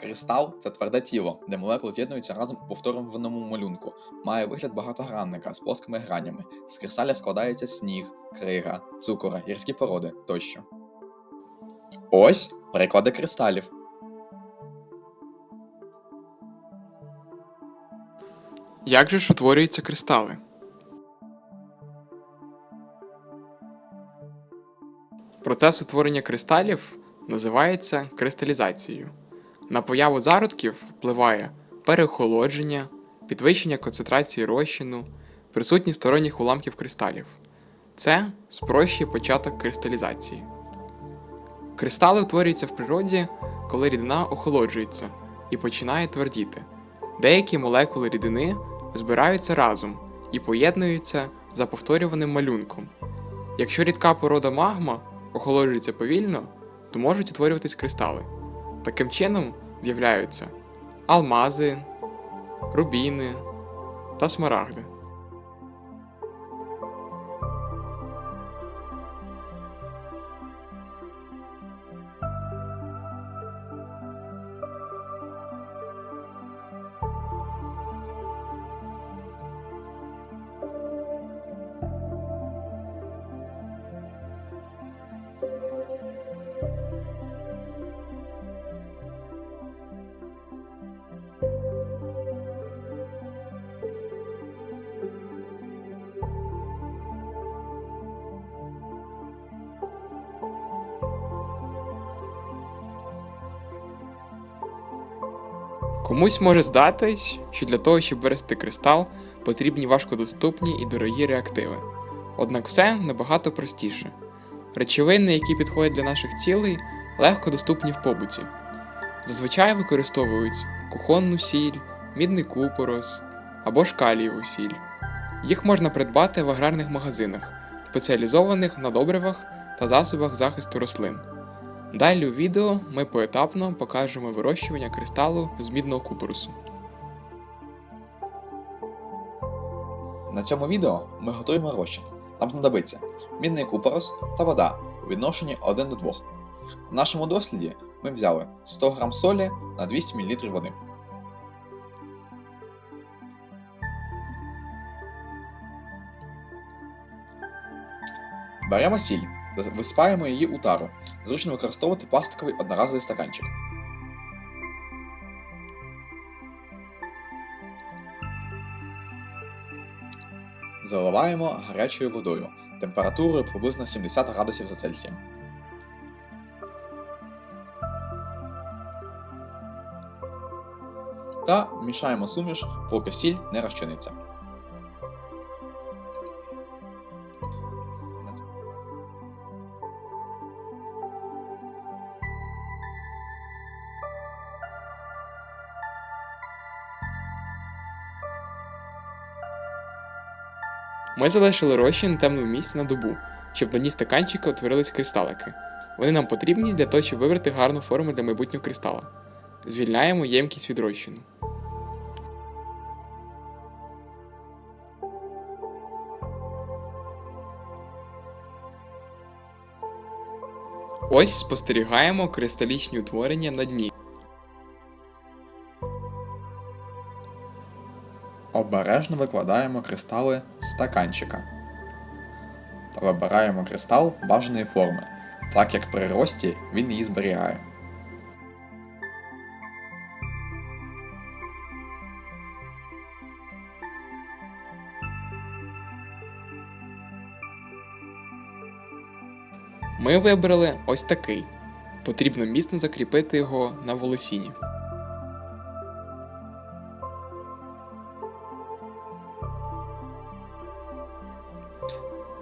Кристал це тверде тіло, де молекули з'єднуються разом у повторюваному малюнку. Має вигляд багатогранника з плоскими гранями. З кристалів складається сніг, крига, цукор, гірські породи тощо. Ось приклади кристалів. Як же ж утворюються кристали? Процес утворення кристалів називається кристалізацією. На появу зародків впливає переохолодження, підвищення концентрації розчину, присутність сторонніх уламків кристалів. Це спрощує початок кристалізації. Кристали утворюються в природі, коли рідина охолоджується і починає твердіти. Деякі молекули рідини збираються разом і поєднуються за повторюваним малюнком. Якщо рідка порода магма охолоджується повільно, то можуть утворюватись кристали. Таким чином з'являються алмази, рубіни та смарагди. Комусь може здатись, що для того, щоб вирости кристал, потрібні важкодоступні і дорогі реактиви. Однак все набагато простіше. Речовини, які підходять для наших цілей, легко доступні в побуті. Зазвичай використовують кухонну сіль, мідний купорос або ж калієву сіль. Їх можна придбати в аграрних магазинах, спеціалізованих на добривах та засобах захисту рослин. Далі у відео ми поетапно покажемо вирощування кристалу з мідного купорусу. На цьому відео ми готуємо розчин. Нам знадобиться мідний купорос та вода у відношенні 1 до 2. У нашому досліді ми взяли 100 г солі на 200 мл води. Беремо сіль, висипаємо її у тару. Зручно використовувати пластиковий одноразовий стаканчик. Заливаємо гарячою водою температурою приблизно 70 градусів за Цельсієм. Та мішаємо суміш, поки сіль не розчиниться. Ми залишили розчин на темному місці на добу, щоб на дні стаканчика утворились кристалики. Вони нам потрібні для того, щоб вибрати гарну форму для майбутнього кристала. Звільняємо ємкість від розчину. Ось спостерігаємо кристалічні утворення на дні. Обережно викладаємо кристали з стаканчика та вибираємо кристал бажаної форми, так як при рості він її зберігає. Ми вибрали ось такий. Потрібно міцно закріпити його на волосіні.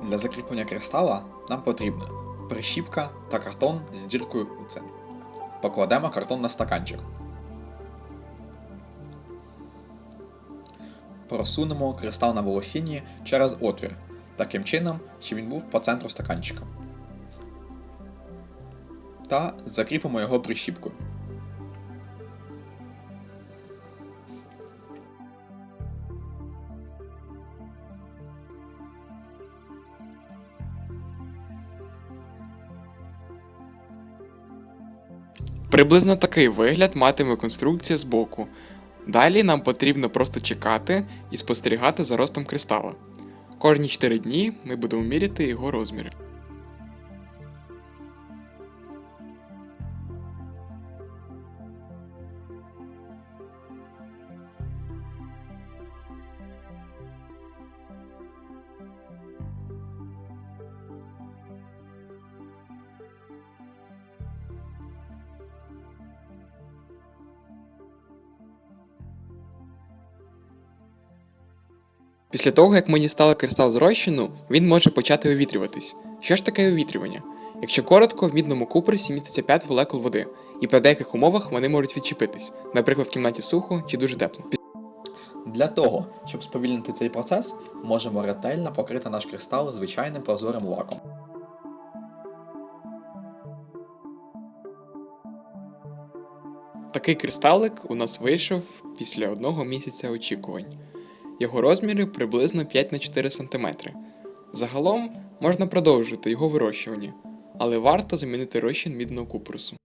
Для закріплення кристала нам потрібна прищіпка та картон з діркою у центрі. Покладемо картон на стаканчик. Просунемо кристал на волосінні через отвір, таким чином, щоб він був по центру стаканчика. Та закріпимо його прищіпкою. Приблизно такий вигляд матиме конструкція з боку. Далі нам потрібно просто чекати і спостерігати за ростом кристала. Кожні 4 дні ми будемо міряти його розміри. Після того, як ми дістали кристал з розчину, він може почати вивітрюватись. Що ж таке вивітрювання? Якщо коротко, в мідному купресі міститься 5 молекул води, і при деяких умовах вони можуть відчепитись, наприклад, в кімнаті сухо чи дуже тепло. Для того, щоб сповільнити цей процес, можемо ретельно покрити наш кристал звичайним прозорим лаком. Такий кристалик у нас вийшов після одного місяця очікувань. Його розміри приблизно 5 на 4 см. Загалом можна продовжити його вирощування, але варто замінити розчин мідного купрусу.